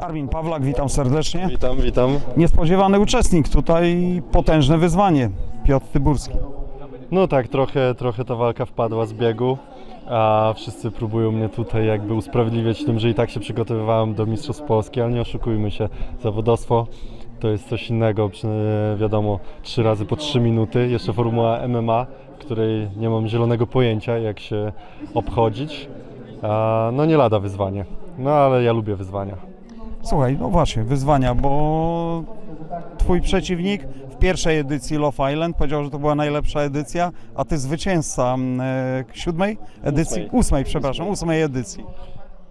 Armin Pawlak, witam serdecznie. Witam, witam. Niespodziewany uczestnik, tutaj potężne wyzwanie. Piotr Tyburski. No tak, trochę, trochę ta walka wpadła z biegu, a wszyscy próbują mnie tutaj jakby usprawiedliwiać tym, że i tak się przygotowywałem do Mistrzostw Polski, ale nie oszukujmy się, zawodowstwo to jest coś innego, wiadomo, trzy razy po trzy minuty, jeszcze formuła MMA, której nie mam zielonego pojęcia jak się obchodzić, no nie lada wyzwanie, no ale ja lubię wyzwania. Słuchaj, no właśnie, wyzwania, bo twój przeciwnik w pierwszej edycji Love Island powiedział, że to była najlepsza edycja, a ty zwycięzca mm, e, siódmej edycji? Ósmej. Ósmej, przepraszam, ósmej edycji.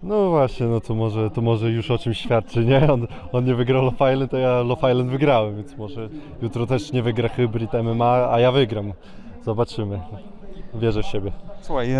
No właśnie, no to może, to może już o czymś świadczy, nie? On, on nie wygrał Love Island, a ja Love Island wygrałem, więc może jutro też nie wygra hybrid MMA, a ja wygram. Zobaczymy. Wierzę w siebie. Słuchaj, e,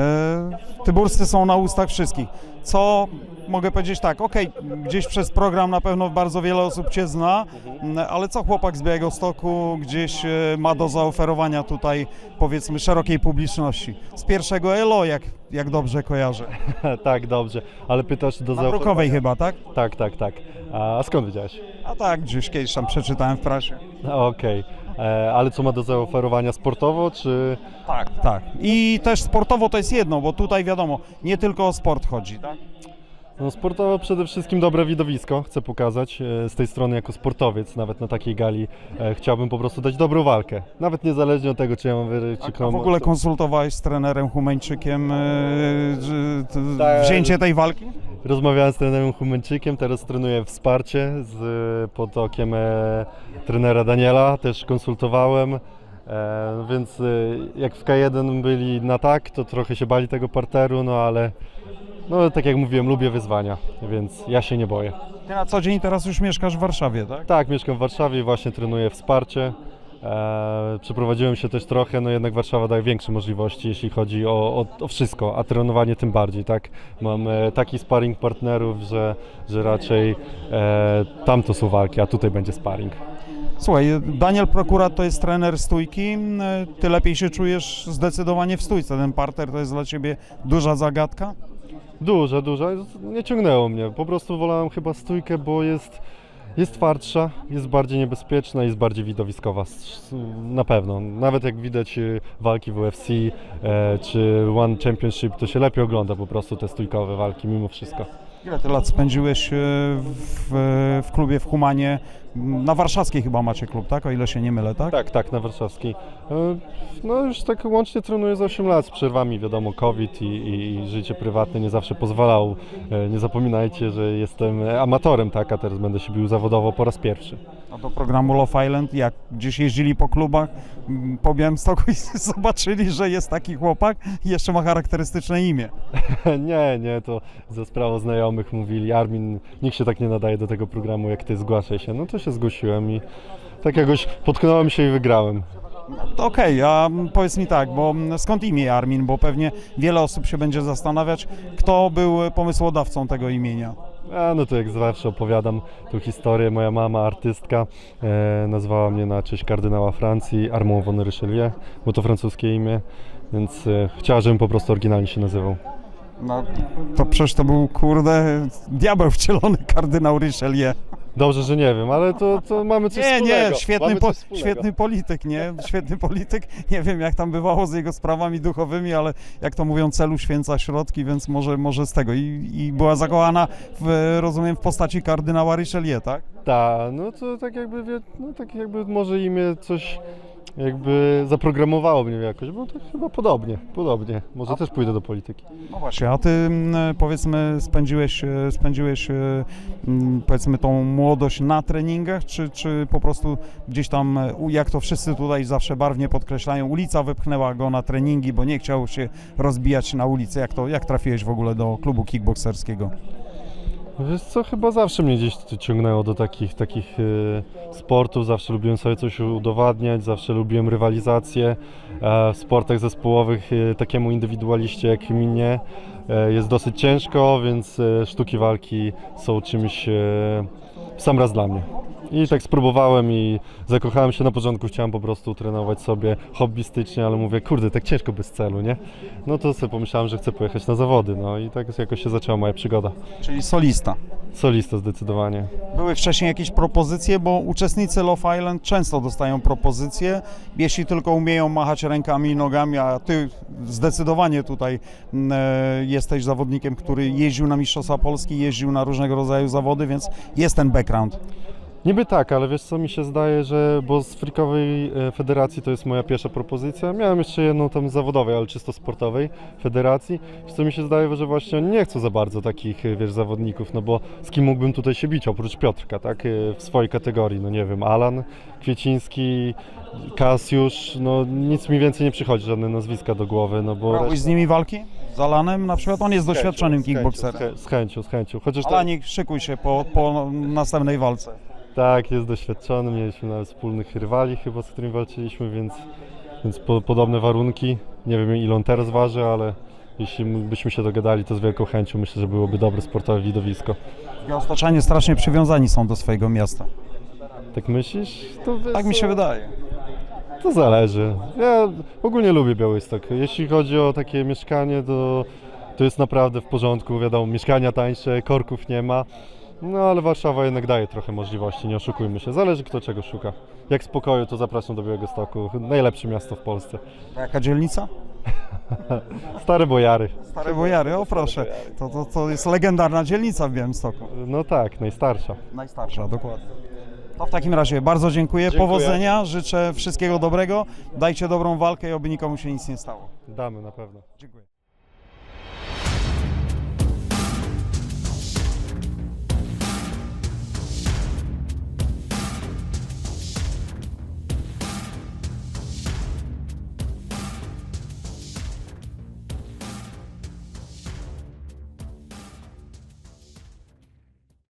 Tyburscy są na ustach wszystkich. Co mogę powiedzieć tak, okej, gdzieś przez program na pewno bardzo wiele osób Cię zna, m, ale co chłopak z Białegostoku gdzieś e, ma do zaoferowania tutaj, powiedzmy, szerokiej publiczności? Z pierwszego ELO, jak, jak dobrze kojarzę. tak, dobrze. Ale pytasz do Na Brukowej chyba, tak? Tak, tak, tak. A skąd wiedziałeś? A tak, gdzieś kiedyś tam przeczytałem w prasie. No, Okej. E, Ale co ma do zaoferowania sportowo, czy... Tak, tak. I też sportowo to jest jedno, bo tutaj wiadomo, nie tylko o sport chodzi, tak? No sportowo przede wszystkim dobre widowisko chcę pokazać e, z tej strony jako sportowiec, nawet na takiej gali e, chciałbym po prostu dać dobrą walkę. Nawet niezależnie od tego, czy ja mam wyry, czy A w ogóle konsultowałeś z trenerem Humeńczykiem e, że t- Tak. wzięcie tej walki? Rozmawiałem z trenerem Humeńczykiem, teraz trenuję wsparcie z, pod okiem e, trenera Daniela, też konsultowałem, e, więc e, jak w K1 byli na tak, to trochę się bali tego parteru, no ale no tak jak mówiłem, lubię wyzwania, więc ja się nie boję. Ty na co dzień teraz już mieszkasz w Warszawie, tak? Tak, mieszkam w Warszawie i właśnie trenuję wsparcie. E, przeprowadziłem się też trochę, no jednak Warszawa daje większe możliwości, jeśli chodzi o, o, o wszystko, a trenowanie tym bardziej, tak? Mam e, taki sparring partnerów, że, że raczej e, tam to są walki, a tutaj będzie sparring. Słuchaj, Daniel Prokurat to jest trener stójki. e, Ty lepiej się czujesz zdecydowanie w stójce. Ten parter to jest dla ciebie duża zagadka? Duża, duża, nie ciągnęło mnie, po prostu wolałem chyba stójkę, bo jest, jest twardsza, jest bardziej niebezpieczna, jest bardziej widowiskowa, na pewno. Nawet jak widać e, walki w UFC e, czy One Championship, to się lepiej ogląda po prostu te stójkowe walki mimo wszystko. Ile ty lat spędziłeś e, w, w klubie w Humanie? Na warszawskiej chyba macie klub, tak? O ile się nie mylę, tak? Tak, tak, na warszawskiej. E, No już tak łącznie trenuję za 8 lat z przerwami, wiadomo, COVID i, i, i życie prywatne nie zawsze pozwalał. E, Nie zapominajcie, że jestem amatorem, tak, a teraz będę się bił zawodowo po raz pierwszy. A do programu Love Island, jak gdzieś jeździli po klubach m, po Białymstoku i zobaczyli, że jest taki chłopak i jeszcze ma charakterystyczne imię. Nie, nie, to ze sprawą znajomych mówili, Armin, nikt się tak nie nadaje do tego programu jak ty, zgłaszaj się. No to się zgłosiłem i tak jakoś potknąłem się i wygrałem. Okej, a powiedz mi tak, bo skąd imię Armin, bo pewnie wiele osób się będzie zastanawiać, kto był pomysłodawcą tego imienia. A no to jak zawsze opowiadam tą historię. Moja mama, artystka, e, nazwała mnie na cześć kardynała Francji Armand von Richelieu, bo to francuskie imię, więc e, chciała, żebym po prostu oryginalnie się nazywał. No, to przecież to był, kurde, diabeł wcielony kardynał Richelieu. Dobrze, że nie wiem, ale to, to mamy coś Nie, wspólnego. nie, świetny, mamy po, świetny polityk, nie? Świetny polityk. Nie wiem, jak tam bywało z jego sprawami duchowymi, ale jak to mówią, celu święca środki, więc może, może z tego. I, I była zakochana, w, rozumiem, w postaci kardynała Richelieu, tak? Tak, no to tak jakby, no tak jakby może imię coś jakby zaprogramowało mnie jakoś, bo to chyba podobnie, podobnie. Może też pójdę do polityki. No właśnie, a ty mm, powiedzmy spędziłeś, e, spędziłeś e, mm, powiedzmy tą młodość na treningach, czy, czy po prostu gdzieś tam, e, jak to wszyscy tutaj zawsze barwnie podkreślają, ulica wypchnęła go na treningi, bo nie chciał się rozbijać na ulicy. Jak to, jak trafiłeś w ogóle do klubu kickbokserskiego? Wiesz co, chyba zawsze mnie gdzieś to ciągnęło do takich, takich e, sportów, zawsze lubiłem sobie coś udowadniać, zawsze lubiłem rywalizację. E, w sportach zespołowych e, takiemu indywidualiście jak mnie e, jest dosyć ciężko, więc e, sztuki walki są czymś w sam raz dla mnie. I tak spróbowałem i zakochałem się na początku, chciałem po prostu trenować sobie hobbystycznie, ale mówię, kurde, tak ciężko bez celu, nie? No to sobie pomyślałem, że chcę pojechać na zawody, no i tak jakoś się zaczęła moja przygoda. Czyli solista. Solista zdecydowanie. Były wcześniej jakieś propozycje, bo uczestnicy Love Island często dostają propozycje, jeśli tylko umieją machać rękami i nogami, a ty zdecydowanie tutaj mm, e, jesteś zawodnikiem, który jeździł na Mistrzostwa Polski, jeździł na różnego rodzaju zawody, więc jest ten background. Niby tak, ale wiesz co mi się zdaje, że bo z frikowej e, federacji to jest moja pierwsza propozycja. Miałem jeszcze jedną tam zawodowej, ale czysto sportowej federacji. Wiesz co mi się zdaje, że właśnie oni nie chcą za bardzo takich e, wiesz zawodników, no bo z kim mógłbym tutaj się bić oprócz Piotrka, tak? E, W swojej kategorii, no nie wiem, Alan Kwieciński, Kasiusz, no nic mi więcej nie przychodzi, żadne nazwiska do głowy, no bo... Brałeś z nimi walki? Z Alanem na przykład? On jest doświadczonym kickboxerem. Z, chę- z chęcią, z chęcią. Chociaż to, Alanik, szykuj się po, po następnej walce. Tak, jest doświadczony, mieliśmy nawet wspólnych rywali chyba, z którymi walczyliśmy, więc, więc po, podobne warunki. Nie wiem ile on teraz waży, ale jeśli byśmy się dogadali, to z wielką chęcią myślę, że byłoby dobre sportowe widowisko. Białostoczanie strasznie przywiązani są do swojego miasta. Tak myślisz? To wiesz Tak mi się wydaje. To zależy. Ja ogólnie lubię Białystok. Jeśli chodzi o takie mieszkanie, to, to jest naprawdę w porządku. Wiadomo, mieszkania tańsze, korków nie ma. No ale Warszawa jednak daje trochę możliwości, nie oszukujmy się. Zależy kto czego szuka. Jak spokoju, to zapraszam do Białegostoku. Najlepsze miasto w Polsce. A Jaka dzielnica? Stare Bojary. Stare Bojary, o proszę. To, to, to jest legendarna dzielnica w Białymstoku. No tak, najstarsza. Najstarsza, dokładnie. To w takim razie bardzo dziękuję. Dziękuję. Powodzenia, życzę wszystkiego dobrego. Dajcie dobrą walkę i oby nikomu się nic nie stało. Damy na pewno. Dziękuję.